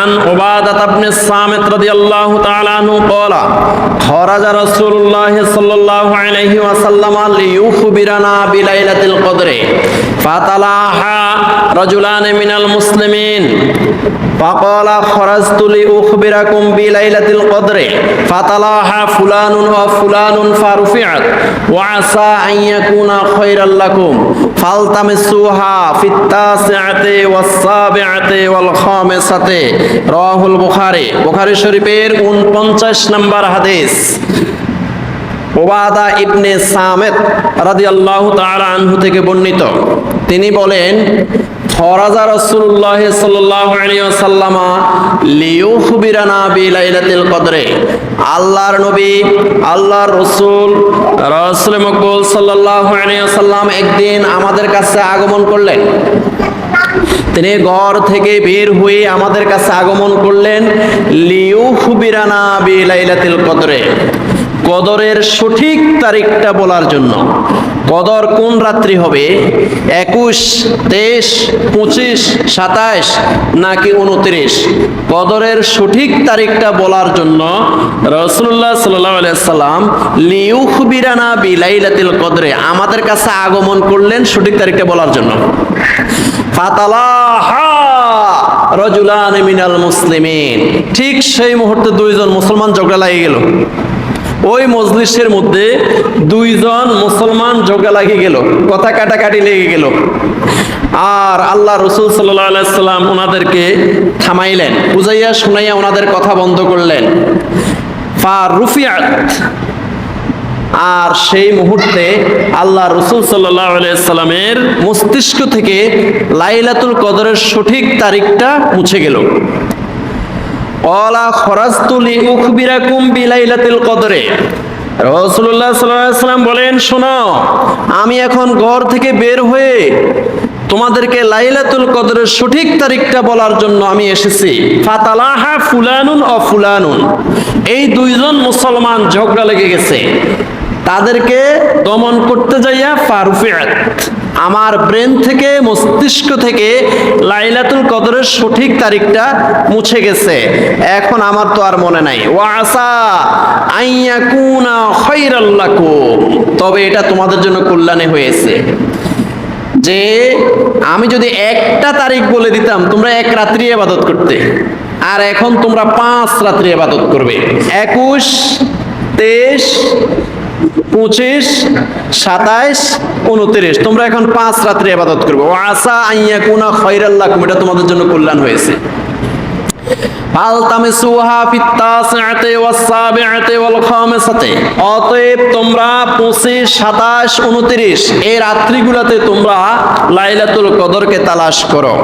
عن عبادة بن الصامت رضي الله تعالى عنه قال خرج رسول الله صلى الله عليه وسلم ليخبرنا بليلة القدر فتلاحى رجلان من المسلمين فقال خرجت لأخبركم بليلة القدر فتلاحى فلان وفلان فرفعت وعسى أن يكون خيرا لكم فالتمسوها في التاسعة والسابعة والخامسة رواه البخاري بخاري শরীফের 49 নম্বর হাদিস ওবাদা ইবনে সামেদ রাদিয়াল্লাহু তাআলা আনহু থেকে বর্ণিত তিনি বলেন সাল্লাল্লাহু আলাইহি ওয়াসাল্লামা লিয়ুখবিরানা বিলাইলাতিল কদরে, আল্লাহর নবী, আল্লাহর রাসূল রাসূল মকবুল সাল্লাল্লাহু আলাইহি ওয়াসাল্লাম একদিন আমাদের কাছে আগমন করলেন। তিনি ঘর থেকে বের হয়ে আমাদের কাছে আগমন করলেন লিউখবিরানা বিলাইলাতিল কদরে। কদরের সঠিক তারিখটা বলার জন্য। কদর কোন রাত্রি হবে? একুশ, তেইশ, পঁচিশ সাতাশ নাকি উনত্রিশ কদরের সঠিক তারিখটা বলার জন্য রসুল্লাহ সাল্লাহ সাল্লাম লিউখবিরানা বিলাইলাতিল কদরে, আমাদের কাছে আগমন করলেন সঠিক তারিখটা বলার জন্য। রজুলান মিনাল মুসলিমিন। ঠিক সেই মুহূর্তে দুইজন মুসলমান ঝগড়া লাগিয়ে গেল। ওই মজলিসের মধ্যে দুইজন মুসলমান ঝগড়া লাগিয়ে গেল, কথা কাটাকাটি লেগে গেল। আর আল্লাহ রসুল সাল্লাম ওনাদেরকে থামাইলেন, বুঝাইয়া শুনাইয়া ওনাদের কথা বন্ধ করলেন। রুফিয়াত। আর সেই মুহূর্তে আল্লাহ রসুল সাল্লামের মস্তিষ্ক থেকে লাইলাতুল কদরের সঠিক তারিখটা মুছে গেল। অলা খরাজতুলি উখবিরাকুম বিলাইলাতুল কদরে। রসুল্লাহ সাল্লাম বলেন, শোনো, আমি এখন ঘর থেকে বের হয়ে তোমাদেরকে লাইলাতুল কদরের সঠিক তারিখটা বলার জন্য আমি এসেছি। ফাতালাহা ফুলানুন ও ফুলানুন। এই দুইজন মুসলমান ঝগড়া লেগে গেছে। তাদেরকে দমন করতে যাইয়া ফারুফিয়াত। আমার ব্রেন থেকে, মস্তিষ্ক থেকে লাইলাতুল কদরের সঠিক তারিখটা মুছে গেছে। এখন আমার তো আর মনে নাই। ওয়াসা আইয়াকুনা খৈরাল্লাকুম তবে এটা তোমাদের জন্য কল্যাণে হয়েছে। যে আমি যদি একটা তারিখ বলে দিতাম, তোমরা এক রাত্রি আবাদত করতে। আর এখন তোমরা পাঁচ রাত্রি আবাদত করবে। একুশ, তেইশ পঁচিশ, সাতাইশ, উনত্রিশ। তোমরা এখন পাঁচ রাত্রি আবাদত করবে। ও আসা আইয়া কুনা খৈরাল্লাহ এটা তোমাদের জন্য কল্যাণ হয়েছে। অতএব তোমরা পঁচিশ সাতাশ এই রাত্রিগুলাতে তোমরা লাইলাতুল কদরকে তালাশ করো।